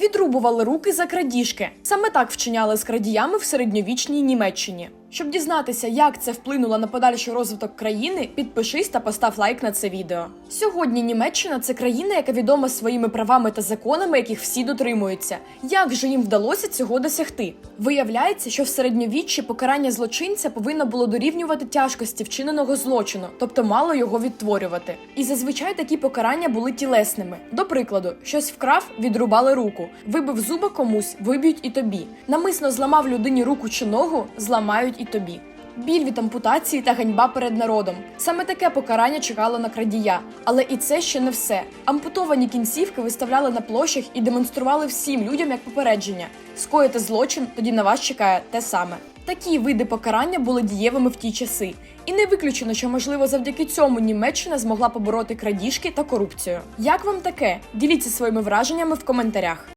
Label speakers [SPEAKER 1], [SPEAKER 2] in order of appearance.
[SPEAKER 1] Відрубували руки за крадіжки. Саме так вчиняли з крадіями в середньовічній Німеччині. Щоб дізнатися, як це вплинуло на подальший розвиток країни, підпишись та постав лайк на це відео. Сьогодні Німеччина це країна, яка відома своїми правами та законами, яких всі дотримуються. Як же їм вдалося цього досягти? Виявляється, що в середньовіччі покарання злочинця повинно було дорівнювати тяжкості вчиненого злочину, тобто мало його відтворювати. І зазвичай такі покарання були тілесними. До прикладу, щось вкрав, відрубали руку, вибив зуба комусь, виб'ють і тобі. Намисно зламав людині руку чи ногу, зламають і тобі. Біль від ампутації та ганьба перед народом. Саме таке покарання чекало на крадія. Але і це ще не все. Ампутовані кінцівки виставляли на площах і демонстрували всім людям як попередження. Скоїте злочин, тоді на вас чекає те саме. Такі види покарання були дієвими в ті часи, і не виключено, що можливо завдяки цьому Німеччина змогла побороти крадіжки та корупцію. Як вам таке? Діліться своїми враженнями в коментарях.